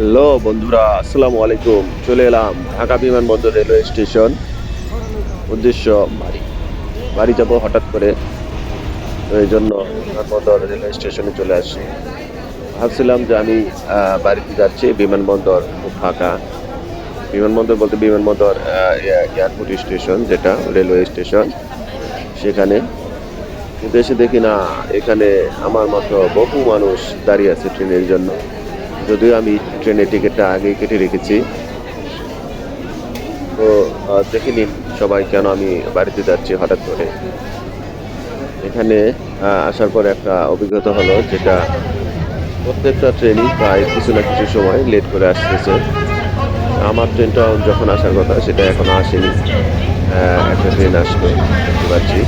Hello বন্ধুরা, আসসালামু আলাইকুম। চলে এলাম ঢাকা বিমানবন্দর রেলওয়ে স্টেশন। উদ্দেশ্য বাড়ি। বাড়ি যাব হঠাৎ করে। এই জন্য বিমানবন্দর রেলওয়ে স্টেশনে চলে আসি ভাবছিলাম যে আমি বাড়িতে যাচ্ছি। বিমানবন্দর খুব ফাঁকা। বিমানবন্দর বলতে বিমানবন্দর এয়ারপোর্ট স্টেশন যেটা, রেলওয়ে স্টেশন। সেখানে কিন্তু এসে দেখি না, এখানে আমার মতো বহু মানুষ দাঁড়িয়ে আছে ট্রেনের জন্য। যদিও আমি ট্রেনের টিকিটটা আগেই কেটে রেখেছি। তো দেখে নিন সবাই কেন আমি বাড়িতে যাচ্ছি হঠাৎ করে। এখানে আসার পর একটা অভিজ্ঞতা হলো যেটা প্রত্যেকটা ট্রেনই প্রায় কিছু না কিছু সময় লেট করে আসতেছে। আমার ট্রেনটা যখন আসার কথা সেটা এখনও আসেনি। একটা ট্রেন আসবে, দেখতে পাচ্ছি।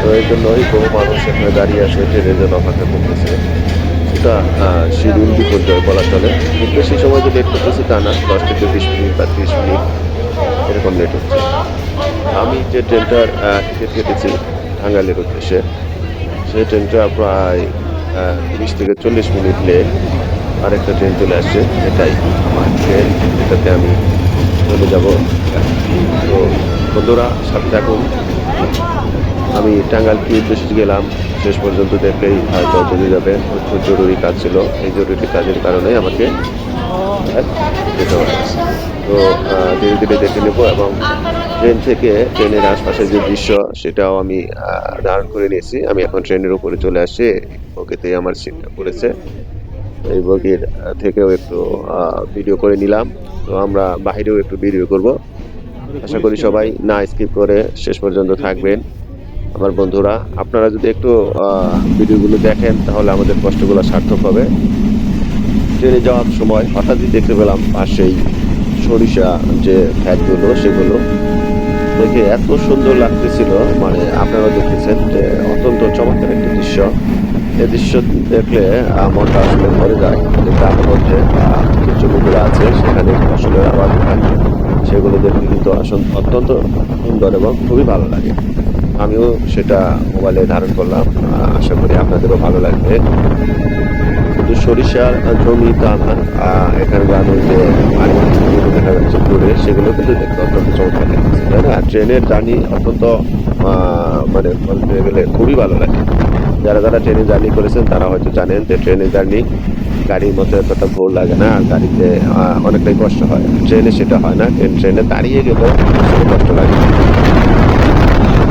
তো এই জন্যই বহু মানুষ এখানে দাঁড়িয়ে আছে, ট্রেনের জন্য অপেক্ষা করতেছে। সেটা শিডিউল বিপর্যয় বলা চলে। কিন্তু সেই সময় যে লেট করতেছে তা না, দশ থেকে বিশ মিনিট বা ত্রিশ মিনিট, এরকম লেট হচ্ছে। আমি যে ট্রেনটার টিকিট কেটেছি টাঙ্গাইলের উদ্দেশ্যে, সেই ট্রেনটা প্রায় তিরিশ থেকে চল্লিশ মিনিট লেট আরেকটা ট্রেন চলে আসছে, এটাই আমার ট্রেন এটাতে আমি চলে যাব। তো বন্ধুরা, সাথে থাকুন। আমি টাঙ্গাইল কি উদ্দেশ্যে গেলাম। শেষ পর্যন্ত দেখলেই হয়তো চলে যাবে। খুব জরুরি কাজ ছিল। এই জরুরি কাজের কারণে আমাকে যেতে হবে। তো ধীরে ধীরে দেখে নেব এবং ট্রেন থেকে ট্রেনের আশপাশের যে দৃশ্য, সেটাও আমি ধারণ করে নিয়েছি। আমি এখন ট্রেনের উপরে চলে আসছি। বগিতেই আমার সিটটা পড়েছে। এই বগির থেকেও একটু ভিডিও করে নিলাম। তো আমরা বাইরেও একটু ভিডিও করব। আশা করি সবাই না স্কিপ করে শেষ পর্যন্ত থাকবেন। আমার বন্ধুরা, আপনারা যদি একটু ভিডিওগুলো দেখেন, তাহলে আমাদের কষ্টগুলো সার্থক হবে। ট্রেনে যাওয়ার সময় হঠাৎই দেখতে পেলাম পাশেই সরিষা যে ফ্যাটগুলো, সেগুলো। দেখে এত সুন্দর লাগতেছিল মানে আপনারা দেখতেছেন যে অত্যন্ত চমৎকার একটা দৃশ্য। এই দৃশ্য দেখলে মনটা আসলে ভরে যায়। যে মধ্যে যে জমিগুলো আছে, সেখানে ফসলের আবাদ সেগুলো দেখতে কিন্তু আসন- অত্যন্ত সুন্দর এবং খুবই ভালো লাগে। আমিও সেটা মোবাইলে ধারণ করলাম। আশা করি আপনাদেরও ভালো লাগবে। শুধু সরিষার জমি তা না এখানকার যে দেখা যাচ্ছে দূরে, সেগুলো কিন্তু দেখতে অত্যন্ত চমৎকার লাগছে, তাই না? ট্রেনের জার্নি অত্যন্ত মানে বলতে গেলে খুবই ভালো লাগে। যারা যারা ট্রেনে জার্নি করেছেন, তারা হয়তো জানেন যে ট্রেনের জার্নি গাড়ির মতো এতটা ভোর লাগে না, আর গাড়িতে অনেকটাই কষ্ট হয়। ট্রেনে সেটা হয় না ট্রেন ট্রেনে দাঁড়িয়ে গেলেও কষ্ট লাগে।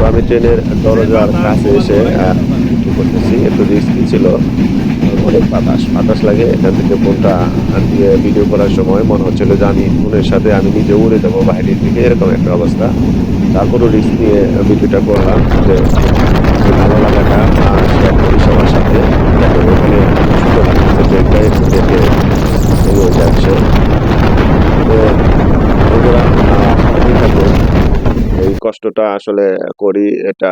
তো আমি ট্রেনের দরজার কাছে এসে একটু করতেছি, একটু রিস্কি ছিল অনেক বাতাস বাতাস লাগে, এখান থেকে ফোনটা দিয়ে ভিডিও করার সময় মনে হচ্ছিল যে আমি ফোনের সাথে আমি নিজে উড়ে যাব বাইরের দিকে, এরকম একটা অবস্থা। তারপরও রিস্ক নিয়ে ভিডিওটা করলাম যে ভালো লাগাটা শেয়ার করি সবার সাথে। ওখানে সুন্দর ট্রেনটা একটু দেখে যাচ্ছে তো বন্ধুরা আহ, সাথেই থাকুন। এই কষ্টটা আসলে করি এটা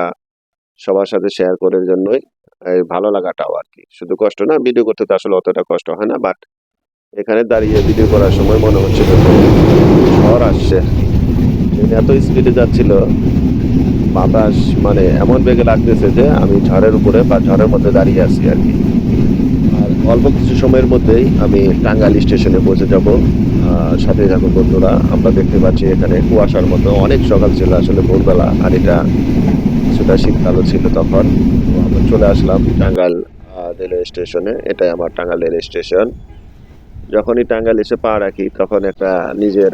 সবার সাথে শেয়ার করার জন্যই। এই ভালো লাগাটাও আর কি। শুধু কষ্ট না ভিডিও করতে তো আসলে অতটা কষ্ট হয় না বাট এখানে দাঁড়িয়ে ভিডিও করার সময় মনে হচ্ছিল যে ঝড় আসছে এত স্পিডে যাচ্ছিল, বাতাস মানে এমন বেগে লাগতেছে যে আমি ঝড়ের উপরে বা ঝড়ের মধ্যে দাঁড়িয়ে আছি আর কি। আর অল্প কিছু সময়ের মধ্যেই আমি টাঙ্গাইল স্টেশনে পৌঁছে যাব। সাথে থাকো বন্ধুরা। আমরা দেখতে পাচ্ছি এখানে কুয়াশার মতো অনেক সকাল ছিল আসলে ভোরবেলা আর এটা কিছুটা শীতকালও ছিল তখন। আমরা চলে আসলাম টাঙ্গাইল আহ, রেলওয়ে স্টেশনে। এটাই আমার টাঙ্গাইল রেলওয়ে স্টেশন। যখনই টাঙ্গাইল এসে পা রাখি তখন একটা নিজের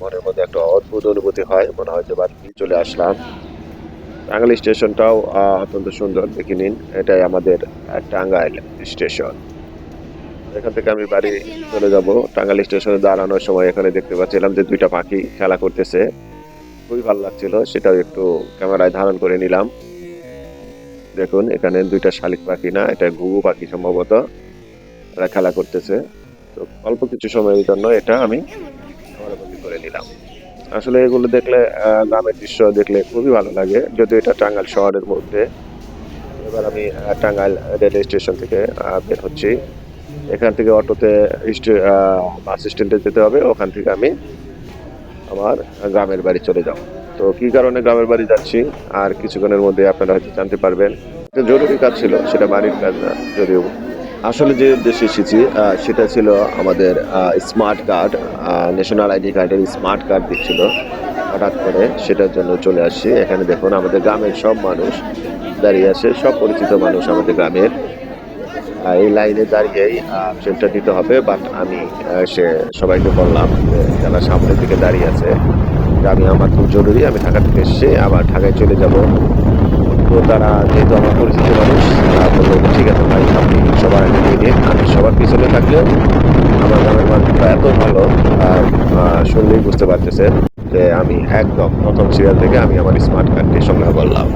মনের মধ্যে একটা অদ্ভুত অনুভূতি হয় মনে হয় যে বাড়ি চলে আসলাম। টাঙ্গাইল স্টেশনটাও অত্যন্ত সুন্দর। দেখে নিন এটাই আমাদের টাঙ্গাইল স্টেশন। এখান থেকে আমি বাড়ি চলে যাব। টাঙ্গাইল স্টেশনে দাঁড়ানোর সময় এখানে দেখতে পাচ্ছিলাম যে দুইটা পাখি খেলা করতেছে। খুবই ভালো লাগছিল, সেটাও একটু ক্যামেরায় ধারণ করে নিলাম। দেখুন, এখানে দুইটা শালিক পাখি না, এটা ঘুঘু পাখি সম্ভবত, তারা খেলা করতেছে। তো অল্প কিছু সময়ের জন্য এটা আমি ক্যামেরাবন্দি করে নিলাম। আসলে এগুলো দেখলে গ্রামের দৃশ্য দেখলে খুবই ভালো লাগে, যদিও এটা টাঙ্গাইল শহরের মধ্যে। এবার আমি টাঙ্গাইল রেলওয়ে স্টেশন থেকে বের হচ্ছি। এখান থেকে অটোতে বাস স্ট্যান্ডে যেতে হবে, ওখান থেকে আমি আমার গ্রামের বাড়ি চলে যাব। তো কি কারণে গ্রামের বাড়ি যাচ্ছি? আর কিছুক্ষণের মধ্যে আপনারা হয়তো জানতে পারবেন। জরুরি কাজ ছিল, সেটা বাড়ির কাজ না, যদিও। আসলে যে উদ্দেশ্যে এসেছি সেটা ছিল আমাদের স্মার্ট কার্ড ন্যাশনাল আইডি কার্ডের স্মার্ট কার্ড দিচ্ছিল। হঠাৎ করে সেটার জন্য চলে আসছি। এখানে দেখুন, আমাদের গ্রামের সব মানুষ দাঁড়িয়ে আছে, সব পরিচিত মানুষ আমাদের গ্রামের। এই লাইনে দাঁড়িয়েই ট্রেনটা দিতে হবে বাট আমি সে সবাইকে বললাম যে যারা সামনের দিকে দাঁড়িয়ে আছে আমি আমার খুব জরুরি, আমি ঢাকা থেকে এসেছি আবার ঢাকায় চলে যাব। তো তারা যেহেতু আমার পরিচিত মানুষ বলল ঠিক আছে ভাই, আপনি সবার আগে দিয়ে দিন আমি সবার পিছনে থাকলেও আমার গ্রামের মানুষরা এত ভালো, আর শুনলেই বুঝতে পারতেছেন যে আমি একদম প্রথম সিরিয়াল থেকে আমি আমার স্মার্ট কার্ডটি সংগ্রহ করলাম।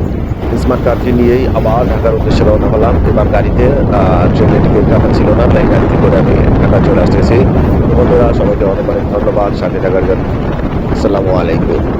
স্মার্ট কার্ডটি নিয়েই আবার ঢাকার উদ্দেশ্যে রওনা হলাম। এবার গাড়িতে আহ, ট্রেনে টিকিট কাটা ছিল না তাই গাড়িতে করে আমি ঢাকা চলে আসতেছি। বন্ধুরা সবাইকে অনেক অনেক ধন্যবাদ। সাথে থাকার জন্য। আসসালামু আলাইকুম।